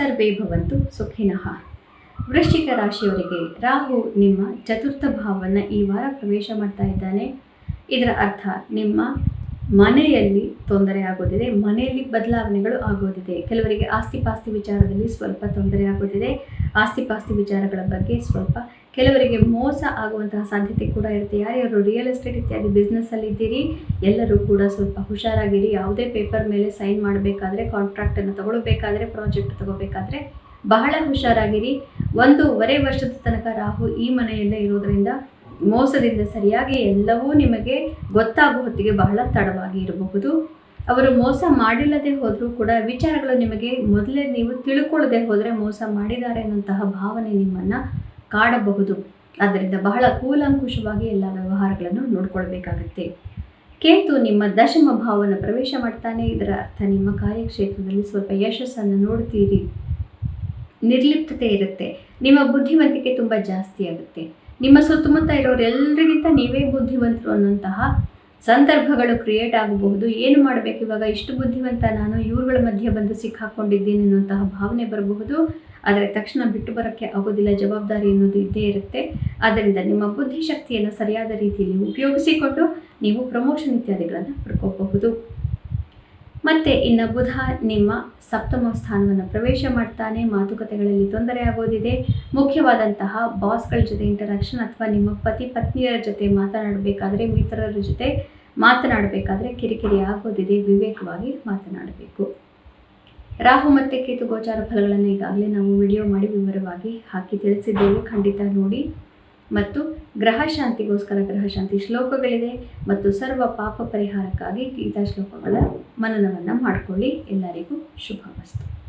ಸರ್ವೇ ಭವಂತು ಸುಖಿನಃ. ವೃಶ್ಚಿಕ ರಾಶಿಯವರಿಗೆ ರಾಹು ನಿಮ್ಮ ಚತುರ್ಥ ಭಾವವನ್ನು ಈ ವಾರ ಪ್ರವೇಶ ಮಾಡ್ತಾ ಇದ್ದಾನೆ. ಇದರ ಅರ್ಥ ನಿಮ್ಮ ಮನೆಯಲ್ಲಿ ತೊಂದರೆ ಆಗೋದಿದೆ, ಮನೆಯಲ್ಲಿ ಬದಲಾವಣೆಗಳು ಆಗೋದಿದೆ. ಕೆಲವರಿಗೆ ಆಸ್ತಿ ಪಾಸ್ತಿ ವಿಚಾರದಲ್ಲಿ ಸ್ವಲ್ಪ ತೊಂದರೆ ಆಗೋದಿದೆ. ಆಸ್ತಿ ಪಾಸ್ತಿ ವಿಚಾರಗಳ ಬಗ್ಗೆ ಸ್ವಲ್ಪ ಕೆಲವರಿಗೆ ಮೋಸ ಆಗುವಂತಹ ಸಾಧ್ಯತೆ ಕೂಡ ಇರುತ್ತೆ. ಯಾರ್ಯಾರು ರಿಯಲ್ ಎಸ್ಟೇಟ್ ಇತ್ಯಾದಿ ಬಿಸ್ನೆಸ್ಸಲ್ಲಿ ಇದ್ದೀರಿ, ಎಲ್ಲರೂ ಕೂಡ ಸ್ವಲ್ಪ ಹುಷಾರಾಗಿರಿ. ಯಾವುದೇ ಪೇಪರ್ ಮೇಲೆ ಸೈನ್ ಮಾಡಬೇಕಾದ್ರೆ ಕಾಂಟ್ರಾಕ್ಟನ್ನು ತಗೊಳ್ಬೇಕಾದ್ರೆ ಪ್ರಾಜೆಕ್ಟ್ ತಗೋಬೇಕಾದ್ರೆ ಬಹಳ ಹುಷಾರಾಗಿರಿ. ಒಂದೂವರೆ ವರ್ಷದ ತನಕ ರಾಹು ಈ ಮನೆಯಲ್ಲೇ ಇರೋದ್ರಿಂದ ಮೋಸದಿಂದ ಸರಿಯಾಗಿ ಎಲ್ಲವೂ ನಿಮಗೆ ಗೊತ್ತಾಗುವ ಹೊತ್ತಿಗೆ ಬಹಳ ತಡವಾಗಿ ಇರಬಹುದು. ಅವರು ಮೋಸ ಮಾಡಿಲ್ಲದೆ ಹೋದರೂ ಕೂಡ ವಿಚಾರಗಳು ನಿಮಗೆ ಮೊದಲೇ ನೀವು ತಿಳ್ಕೊಳ್ಳದೆ ಹೋದರೆ ಮೋಸ ಮಾಡಿದ್ದಾರೆ ಅನ್ನೋಂತಹ ಭಾವನೆ ನಿಮ್ಮನ್ನು ಕಾಡಬಹುದು. ಆದ್ದರಿಂದ ಬಹಳ ಕೂಲಂಕುಷವಾಗಿ ಎಲ್ಲ ವ್ಯವಹಾರಗಳನ್ನು ನೋಡ್ಕೊಳ್ಬೇಕಾಗತ್ತೆ. ಕೇತು ನಿಮ್ಮ ದಶಮ ಭಾವನ ಪ್ರವೇಶ ಮಾಡ್ತಾನೆ. ಇದರ ಅರ್ಥ ನಿಮ್ಮ ಕಾರ್ಯಕ್ಷೇತ್ರದಲ್ಲಿ ಸ್ವಲ್ಪ ಯಶಸ್ಸನ್ನು ನೋಡ್ತೀರಿ. ನಿರ್ಲಿಪ್ತತೆ ಇರುತ್ತೆ. ನಿಮ್ಮ ಬುದ್ಧಿವಂತಿಕೆ ತುಂಬ ಜಾಸ್ತಿ ಆಗುತ್ತೆ. ನಿಮ್ಮ ಸುತ್ತಮುತ್ತ ಇರೋರೆಲ್ಲರಿಗಿಂತ ನೀವೇ ಬುದ್ಧಿವಂತರು ಅನ್ನೋಂತಹ ಸಂದರ್ಭಗಳು ಕ್ರಿಯೇಟ್ ಆಗಬಹುದು. ಏನು ಮಾಡಬೇಕು ಇವಾಗ? ಇಷ್ಟು ಬುದ್ಧಿವಂತ ನಾನು ಇವ್ರುಗಳ ಮಧ್ಯೆ ಬಂದು ಸಿಕ್ಕಾಕೊಂಡಿದ್ದೀನಿ ಅನ್ನೋಂತಹ ಭಾವನೆ ಬರಬಹುದು. ಆದರೆ ತಕ್ಷಣ ಬಿಟ್ಟು ಬರೋಕ್ಕೆ ಆಗೋದಿಲ್ಲ. ಜವಾಬ್ದಾರಿ ಅನ್ನೋದು ಇದ್ದೇ ಇರುತ್ತೆ. ಆದ್ದರಿಂದ ನಿಮ್ಮ ಬುದ್ಧಿಶಕ್ತಿಯನ್ನು ಸರಿಯಾದ ರೀತಿಯಲ್ಲಿ ಉಪಯೋಗಿಸಿಕೊಂಡು ನೀವು ಪ್ರಮೋಷನ್ ಇತ್ಯಾದಿಗಳನ್ನು ಪಡ್ಕೋಬಹುದು. ಮತ್ತು ಇನ್ನು ಬುಧ ನಿಮ್ಮ ಸಪ್ತಮ ಸ್ಥಾನವನ್ನು ಪ್ರವೇಶ ಮಾಡ್ತಾನೆ. ಮಾತುಕತೆಗಳಲ್ಲಿ ತೊಂದರೆ ಆಗೋದಿದೆ. ಮುಖ್ಯವಾದಂತಹ ಬಾಸ್ಗಳ ಜೊತೆ ಇಂಟರಾಕ್ಷನ್ ಅಥವಾ ನಿಮ್ಮ ಪತಿ ಪತ್ನಿಯರ ಜೊತೆ ಮಾತನಾಡಬೇಕಾದ್ರೆ ಮಿತ್ರರ ಜೊತೆ ಮಾತನಾಡಬೇಕಾದ್ರೆ ಕಿರಿಕಿರಿ ಆಗೋದಿದೆ. ವಿವೇಕವಾಗಿ ಮಾತನಾಡಬೇಕು. ರಾಹು ಮತ್ತು ಕೇತು ಗೋಚಾರ ಫಲಗಳನ್ನು ಈಗಾಗಲೇ ನಾವು ವಿಡಿಯೋ ಮಾಡಿ ವಿವರವಾಗಿ ಹಾಕಿ ತಿಳಿಸಿದ್ದೇವೆ. ಖಂಡಿತ ನೋಡಿ. ಮತ್ತು ಗ್ರಹಶಾಂತಿಗೋಸ್ಕರ ಗ್ರಹಶಾಂತಿ ಗ್ರಹ ಶಾಂತಿ ಶ್ಲೋಕಗಳಿದೆ ಮತ್ತು ಸರ್ವ ಪಾಪ ಪರಿಹಾರಕ್ಕಾಗಿ ಗೀತಾ ಶ್ಲೋಕಗಳ ಮನನವನ್ನು ಮಾಡಿಕೊಳ್ಳಿ. ಎಲ್ಲರಿಗೂ ಶುಭವಸ್ತು